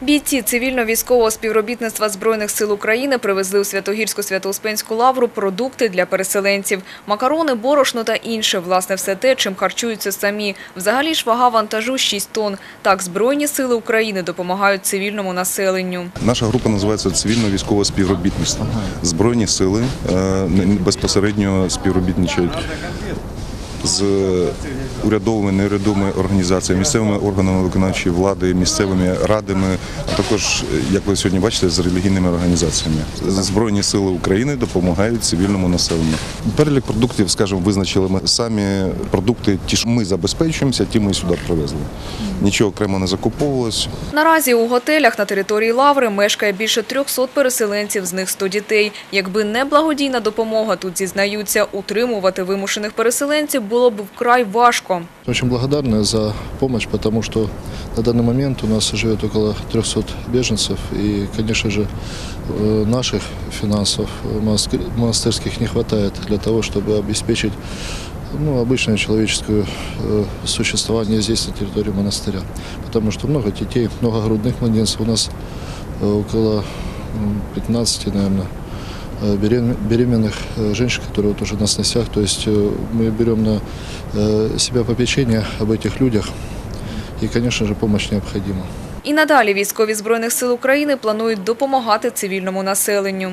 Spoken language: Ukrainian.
Бійці цивільно-військового співробітництва Збройних сил України привезли у Святогірську Свято-Успенську лавру продукти для переселенців. Макарони, борошно та інше. Власне, все те, чим харчуються самі. Взагалі ж вага вантажу 6 тонн. Так, Збройні сили України допомагають цивільному населенню. Наша група називається цивільно-військове співробітництво. Збройні сили е, безпосередньо співробітничають з урядовими, неурядовими організаціями, місцевими органами виконавчої влади, місцевими радами, а також, як ви сьогодні бачите, з релігійними організаціями. Збройні сили України допомагають цивільному населенню. Перелік продуктів, скажімо, визначили ми самі продукти, ті, що ми забезпечуємося, ті ми сюди привезли Нічого окремо не закуповувалось. Наразі у готелях на території Лаври мешкає більше 300 переселенців, з них 100 дітей. Якби не благодійна допомога, тут зізнаються, утримувати вимушених переселенців було б вкрай важко. Очень благодарны за помощь, потому что на данный момент у нас живет около 300 беженцев, и, конечно же, э, наших финансов э, монастырь- монастырских не хватает для того, чтобы обеспечить ну, обычное человеческое э, существование здесь, на территории монастыря. Потому что много детей, много грудных младенцев. У нас э, около м, 15, наверное, э, берем- беременных э, женщин, которые вот уже на сносях. То есть э, мы берем на э, себя попечение об этих людях. И, конечно же, помощь необходима. І надалі військові Збройних сил України планують допомагати цивільному населенню.